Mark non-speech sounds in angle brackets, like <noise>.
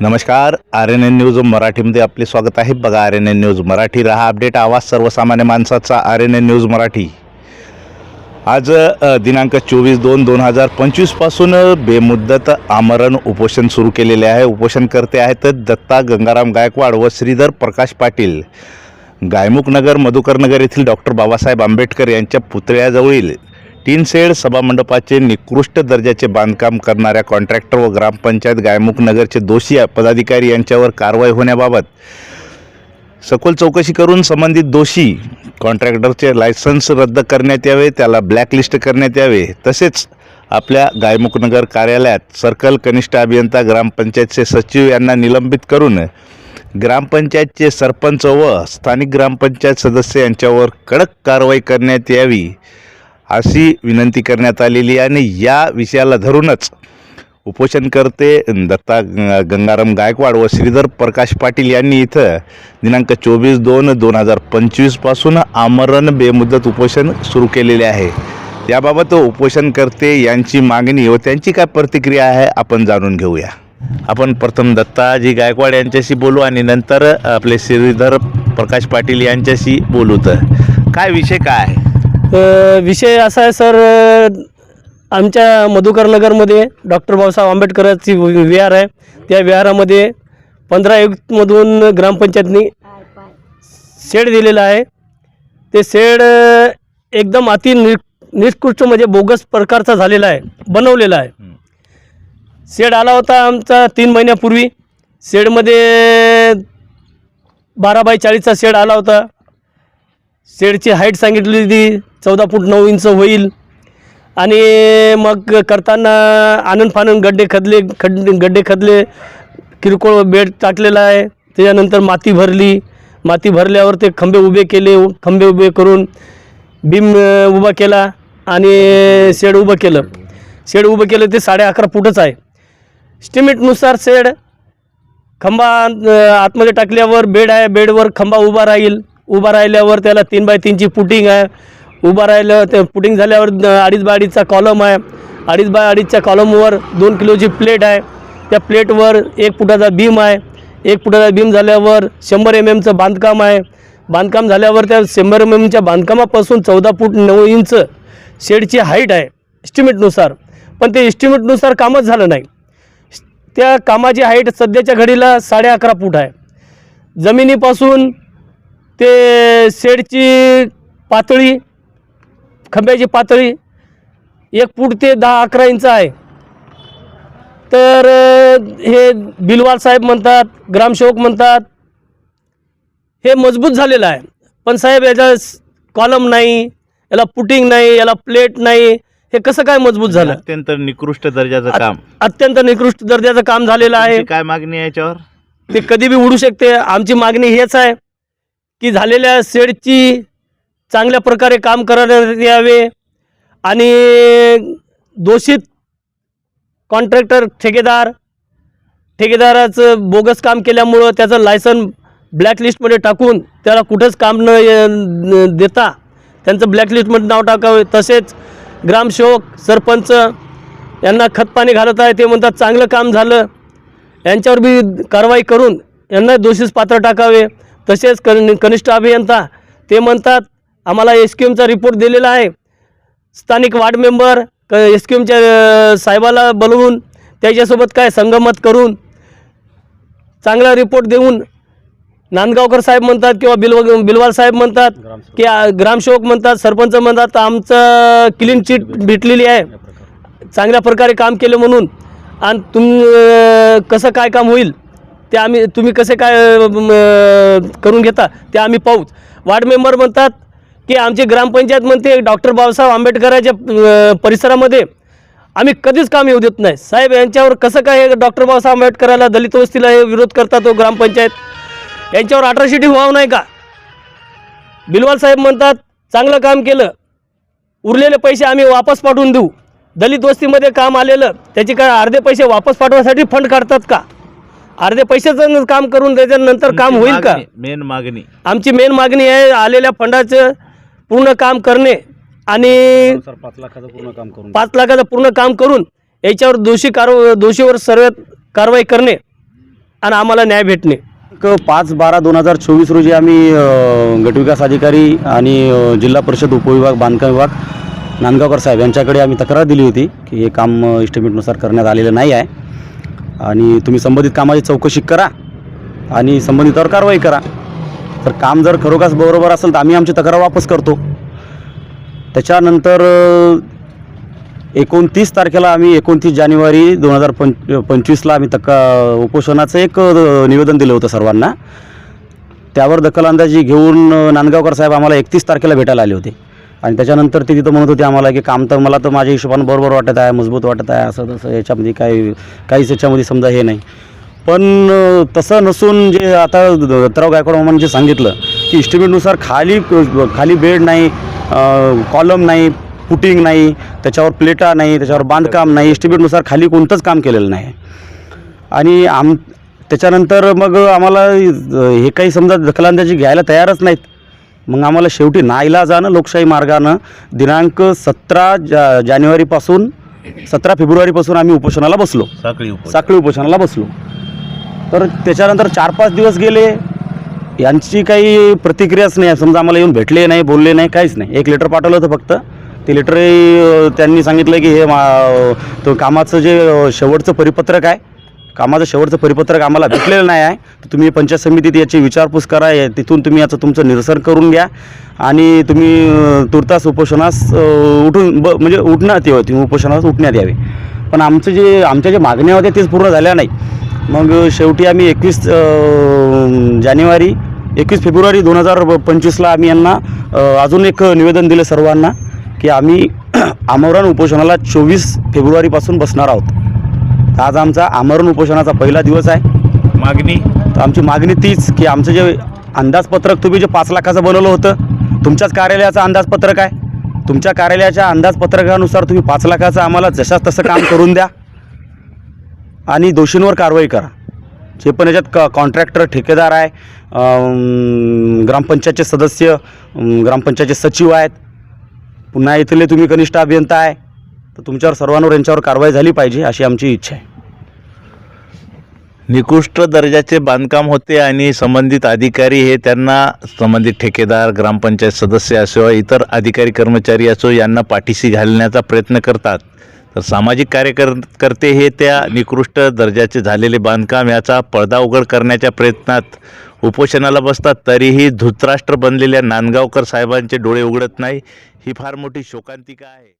नमस्कार R N N news मराठीमध्ये आपले स्वागत आहे. बघा R N N news Marathi रहा अपडेट आवाज सर्वसामान्य माणसाचा R N N news Marathi. आज दिनांक चोवीस दोन दोन हजार पंचवीसपासून बेमुद्दत आमरण उपोषण सुरू केलेले आहे. उपोषणकर्ते आहेत दत्ता गंगाराम गायकवाड व श्रीधर प्रकाश पाटील. गायमुखनगर मधुकरनगर येथील डॉक्टर बाबासाहेब आंबेडकर यांच्या पुतळ्याजवळील. तीन सभामंडपाचे निकृष्ट दर्जाचे बांधकाम करणाऱ्या कॉन्ट्रॅक्टर व ग्रामपंचायत गायमुखनगरचे दोषी पदाधिकारी यांच्यावर कारवाई होण्याबाबत सखोल चौकशी करून संबंधित दोषी कॉन्ट्रॅक्टरचे लायसन्स रद्द करण्यात यावे त्याला ब्लॅकलिस्ट करण्यात यावे. तसेच आपल्या गायमुखनगर कार्यालयात सर्कल कनिष्ठ अभियंता ग्रामपंचायतचे सचिव यांना निलंबित करून ग्रामपंचायतचे सरपंच व स्थानिक ग्रामपंचायत सदस्य यांच्यावर कडक कारवाई करण्यात यावी. अशी विनंती करण्यात आलेली आणि या विषयाला धरूनच उपोषणकर्ते दत्ता गंगाराम गायकवाड व श्रीधर प्रकाश पाटील यांनी इथं दिनांक चोवीस दोन दोन हजार पंचवीसपासून आमरण बेमुदत उपोषण सुरू केलेले आहे. याबाबत उपोषणकर्ते यांची मागणी व त्यांची काय प्रतिक्रिया आहे आपण जाणून घेऊया. आपण प्रथम दत्ताजी गायकवाड यांच्याशी बोलू आणि नंतर आपले श्रीधर प्रकाश पाटील यांच्याशी बोलू तर. काय विषय काय आहे? विषय असा आहे सर आमच्या मधुकर नगरमध्ये डॉक्टर बाबासाहेब आंबेडकरांची विहार आहे. त्या विहारामध्ये पंधरा युगमधून ग्रामपंचायतनी शेड दिलेला आहे. ते शेड एकदम अति नि निकृष्ट म्हणजे बोगस प्रकारचा झालेला आहे बनवलेला आहे. शेड आला होता आमचा तीन महिन्यापूर्वी. शेडमध्ये बारा बाय चाळीसचा शेड आला होता. शेडची हाईट सांगितली होती. चौदा फूट नऊ इंच होईल. आणि मग करताना आनंद फानंद गड्डे खदले खड गड्डे खदले किरकोळ बेड टाकलेला आहे. त्याच्यानंतर माती भरली. माती भरल्यावर ते खंबे उभे केले खंबे उभे करून बीम उभा केला आणि शेड उभं केलं. शेड उभं केलं ते साडे अकरा फूटच आहे. स्टिमेटनुसार शेड खंबा आतमध्ये टाकल्यावर बेड आहे. बेडवर खंबा उभा राहील. उभा राहिल्यावर त्याला तीन बाय तीनची पुटिंग आहे. उभं राहिलं ते पुटिंग झाल्यावर अडीच बाय अडीचचा कॉलम आहे. अडीच बाय अडीचच्या कॉलमवर दोन किलोची प्लेट आहे. त्या प्लेटवर एक फुटाचा बीम आहे. एक फुटाचा बीम झाल्यावर शंभर एम एमचं बांधकाम आहे. बांधकाम झाल्यावर त्या शंभर एम एमच्या बांधकामापासून चौदा फूट नऊ इंच शेडची हाईट आहे एस्टिमेटनुसार पण ते एस्टिमेटनुसार कामच झालं नाही. त्या कामाची हाईट सध्याच्या घडीला साडे अकरा फूट आहे. जमिनीपासून ते शेडची पातळी खंब्याची पातळी एक फूट ते दहा अकरा इंच आहे. तर हे बिलवाल साहेब म्हणतात ग्रामसेवक म्हणतात हे मजबूत झालेलं आहे. पण साहेब याचा कॉलम नाही याला पुटिंग नाही याला प्लेट नाही हे कसं काय मजबूत झालं? अत्यंत निकृष्ट दर्जाचं काम. अत्यंत निकृष्ट दर्जाचं काम झालेलं आहे. काय मागणी आहे याच्यावर? ते कधी बी उडू शकते. आमची मागणी हेच आहे की झालेल्या शेडची चांगल्या प्रकारे काम करण्यात यावे. आणि दोषित कॉन्ट्रॅक्टर ठेकेदार ठेकेदाराचं बोगस काम केल्यामुळं त्याचं लायसन ब्लॅकलिस्टमध्ये टाकून त्याला कुठंच काम न देता त्यांचं ब्लॅकलिस्टमध्ये नाव टाकावे. तसेच ग्रामसेवक सरपंच यांना खतपाणी घालत आहे. ते म्हणतात चांगलं काम झालं. यांच्यावर बी कारवाई करून यांना दोषीस पात्र टाकावे. तसेच कन कनिष्ठ अभियंता ते म्हणतात आम्हाला एस क्यू एमचा रिपोर्ट दिलेला आहे. स्थानिक वार्ड मेंबर क एस क्यू एमच्या साहेबाला बोलवून त्याच्यासोबत काय संगमत करून चांगला रिपोर्ट देऊन नांदगावकर साहेब म्हणतात किंवा बिलव बिलवाल साहेब म्हणतात की ग्रामसेवक म्हणतात सरपंच म्हणतात आमचं क्लीन चिट भेटलेली आहे. चांगल्या प्रकारे काम केलं म्हणून. आणि तुम कसं काय काम होईल ते आम्ही तुम्ही कसे काय करून घेता ते आम्ही पाहूच. वार्ड मेंबर म्हणतात की आमची ग्रामपंचायत म्हणते डॉक्टर बाबासाहेब आंबेडकराच्या परिसरामध्ये आम्ही कधीच काम येऊ देत नाही. साहेब यांच्यावर कसं काय हे डॉक्टर बाबासाहेब आंबेडकराला दलित वस्तीला हे विरोध करतात तो ग्रामपंचायत? यांच्यावर अट्रॉसिटी व्हावं नाही का? बिलवाल साहेब म्हणतात चांगलं काम केलं उरलेले पैसे आम्ही वापस पाठवून देऊ. दलित वस्तीमध्ये काम आलेलं त्याचे काय अर्धे पैसे वापस पाठवण्यासाठी फंड काढतात का? अर्धे पैशाचं काम करून त्याच्यानंतर काम होईल का? मेन मागणी. आमची मेन मागणी आहे आलेल्या फंडाचं पूर्ण काम करणे आणि सर पाच लाखाचं पूर्ण काम करून पाच लाखाचं पूर्ण काम करून याच्यावर दोषी कार दोषीवर सर्व कारवाई करणे आणि आम्हाला न्याय भेटणे. पाच बारा दोन हजार चोवीस रोजी आम्ही अ, गटविकास अधिकारी आणि अ, जिल्हा परिषद उपविभाग बांधकाम विभाग नांदगावकर साहेब यांच्याकडे आम्ही तक्रार दिली होती की हे काम अ, इस्टिमेटनुसार करण्यात आलेलं नाही आहे. आणि तुम्ही संबंधित कामाची चौकशी करा आणि संबंधितावर कारवाई करा. तर काम जर खरोखरच बरोबर असेल तर आम्ही आमची तक्रार वापस करतो. त्याच्यानंतर एकोणतीस तारखेला आम्ही एकोणतीस जानेवारी दोन हजार पंच पंचवीसला आम्ही तक्का उपोषणाचं एक निवेदन दिलं होतं सर्वांना. त्यावर दखलअंदाजी घेऊन नांदगावकर साहेब आम्हाला एकतीस तारखेला भेटायला आले होते. आणि त्याच्यानंतर ते तिथं म्हणत होते आम्हाला की काम तर मला तर माझ्या हिशोबानं बरोबर वाटत आहे मजबूत वाटत आहे असं तसं याच्यामध्ये काही काहीच याच्यामध्ये समजा हे नाही. पण तसं नसून जे आता दत्तराव गायकवाड मामांनी जे सांगितलं की इस्टिमेटनुसार खाली खाली बेड नाही कॉलम नाही पुटिंग नाही त्याच्यावर प्लेटा नाही त्याच्यावर बांधकाम नाही इस्टिमेटनुसार खाली कोणतंच काम केलेलं नाही. आणि आम त्याच्यानंतर मग आम्हाला हे काही समजा दखलंदाजी घ्यायला तयारच नाहीत. मग आम्हाला शेवटी नाईलाजानं लोकशाही मार्गानं दिनांक सतरा जा जानेवारीपासून सतरा फेब्रुवारीपासून आम्ही उपोषणाला बसलो. साखळी साखळी उपोषणाला बसलो. तर त्याच्यानंतर चार पाच दिवस गेले. यांची काही प्रतिक्रियाच नाही. समजा आम्हाला येऊन भेटले नाही बोलले नाही काहीच नाही. एक लेटर पाठवलं होतं फक्त. ते लेटरही त्यांनी सांगितलं की हे मा तो कामाचं जे शेवटचं परिपत्रक आहे कामाचं शेवटचं परिपत्रक आम्हाला भेटलेलं नाही आहे तर तुम्ही पंचायत समितीत याची विचारपूस करा. तिथून तुम्ही याचं तुमचं निरसन करून घ्या. आणि तुम्ही तुर्तास उपोषणास उठून ब म्हणजे उठण्यात यावं. तुम्ही उपोषणास उठण्यात यावे. पण आमचं जे आमच्या ज्या मागण्या होत्या तेच पूर्ण झाल्या नाही. मग शेवटी आम्ही एकवीस जानेवारी एकवीस फेब्रुवारी दोन हजार पंचवीसला आम्ही यांना अजून एक निवेदन दिलं सर्वांना की आम्ही <clears throat> आमरण उपोषणाला चोवीस फेब्रुवारीपासून बसणार आहोत. आज आमचा आमरण उपोषणाचा पहिला दिवस आहे. मागणी? तर आमची मागणी तीच की आमचं जे अंदाजपत्रक तुम्ही जे पाच लाखाचं बनवलं होतं तुमच्याच कार्यालयाचं अंदाजपत्रक आहे. तुमच्या कार्यालयाच्या अंदाजपत्रकानुसार तुम्ही पाच लाखाचं आम्हाला जशाच तसं काम करून द्या. आणि दोषींवर कारवाई करा. जे पण याच्यात क कॉन्ट्रॅक्टर ठेकेदार आहे ग्रामपंचायतचे सदस्य ग्रामपंचायतचे सचिव आहेत पुन्हा इथले तुम्ही कनिष्ठ अभियंता आहे तर तुमच्यावर सर्वांवर यांच्यावर कारवाई झाली पाहिजे अशी आमची इच्छा आहे. निकृष्ट दर्जाचे बांधकाम होते आणि संबंधित अधिकारी हे त्यांना संबंधित ठेकेदार ग्रामपंचायत सदस्य असो इतर अधिकारी कर्मचारी असो यांना पाठीशी घालण्याचा प्रयत्न करतात. तर सामाजिक कार्यकर करते हे त्या निकृष्ट दर्जाचे झालेले बांधकाम याचा पडदा उघड करण्याच्या प्रयत्नात उपोषणाला बसतात. तरीही धृतराष्ट्र बनलेल्या नांदगावकर साहेबांचे डोळे उघडत नाही. ही फार मोठी शोकांतिका आहे.